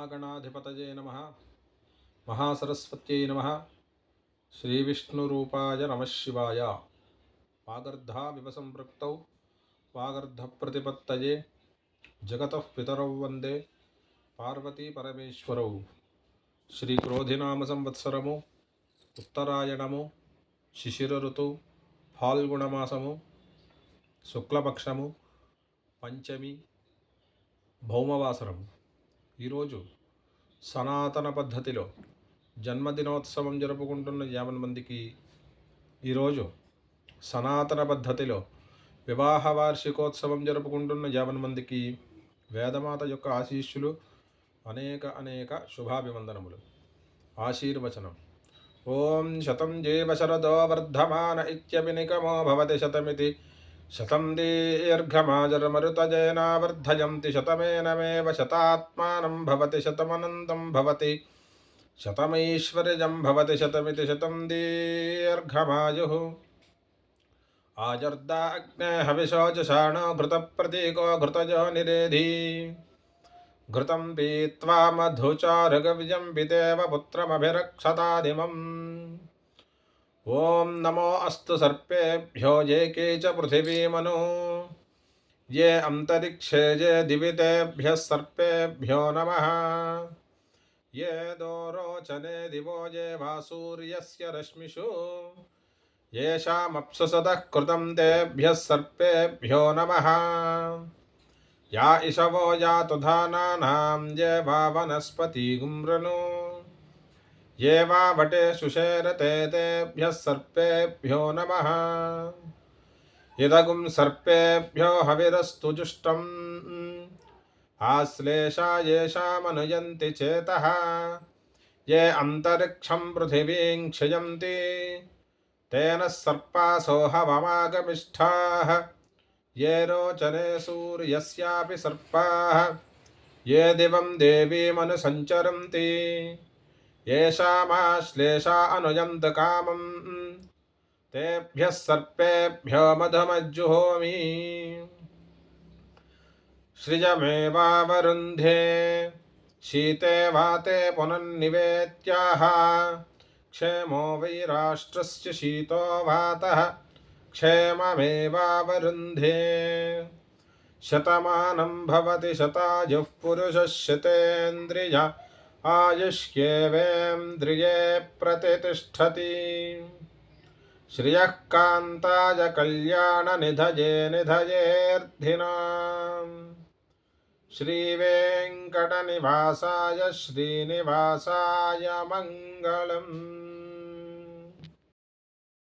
మహాగణాధిపతయే నమ. మహాసరస్వత్యై నమ. శ్రీవిష్ణురూపాయ నమశివాయ వాగర్ధావివ సంపృక్తౌ వాగర్ధప్రతిపత్తయే. జగత పితరౌ వందే. పార్వతీపరమేశ్వరౌ. శ్రీక్రోధినామ సంవత్సరము ఉత్తరాయణము శిశిర ఋతు ఫాల్గుణమాసము శుక్లపక్షము పంచమి భౌమవాసరము. ఈరోజు సనాతన పద్ధతిలో జన్మదినోత్సవం జరుపుకుంటున్న యాభై మందికి ఈరోజు సనాతన పద్ధతిలో వివాహ వార్షికోత్సవం జరుపుకుంటున్న యాభై మందికి వేదమాత యొక్క ఆశీస్సులు అనేక అనేక శుభాభివందనములు. ఆశీర్వచనం. ఓం శతం జీవ శరదో వర్ధమాన ఇత్యభినికమో భవతి శతమితి. शतं दीर्घमाजरमरुतजयनावर्धयन्ति शतमेनमेव शतात्मानं भवति शतमनन्तं भवति। शतमैश्वर्यं भवति, शतमिति शतं दीर्घमायुः। आजर्दा अग्ने हविशोचषाणो घृतप्रतीको घृतजो निरेधि। घृतं पीत्वा मधुचारुगविजं पितेव पुत्रमभिरक्षतादिमम् ॐ नमो अस्तु सर्पेभ्यो ये के च पृथिवीमनु। ये अन्तरिक्षे ये दिवि तेभ्यः सर्पेभ्यो नमः। ये दोरोचने दिवो ये वा सूर्यस्य रश्मिषु येषामप्सुसतः कृतं तेभ्यः सर्पेभ्यो नमः। या इषवो यातु धानानां ये वा वनस्पतिगुम्रनु ये वा वटे सुषेरते तेभ्यः सर्पेभ्यो नमः इदगुं सर्पेभ्यो हविरस्तु जुष्टम् आश्लेषा येषामनुयन्ति चेतः ये अन्तरिक्षं पृथिवीं क्षयन्ति तेन सर्पासोहवमागमिष्ठाः ये रोचने सूर्यस्यापि सर्पाः ये दिवं देवीमनुसञ्चरन्ति येषामाश्लेषा कामं तेभ्यः सर्पेभ्यो मधुमज्जुहोमि। सृजमेवावरुन्धे, शीते वाते पुनन्निवेत्याः क्षेमो वै राष्ट्रस्य शीतो वातः, क्षेममेवावरुन्धे। शतमानं भवति शतायुः पुरुषः आयुष्येवेन्द्रिये प्रतितिष्ठति श्रियः कान्ताय कल्याणनिधये वेकट श्रीवेङ्कटनिवासाय श्रीनिवासाय मङ्गलम्।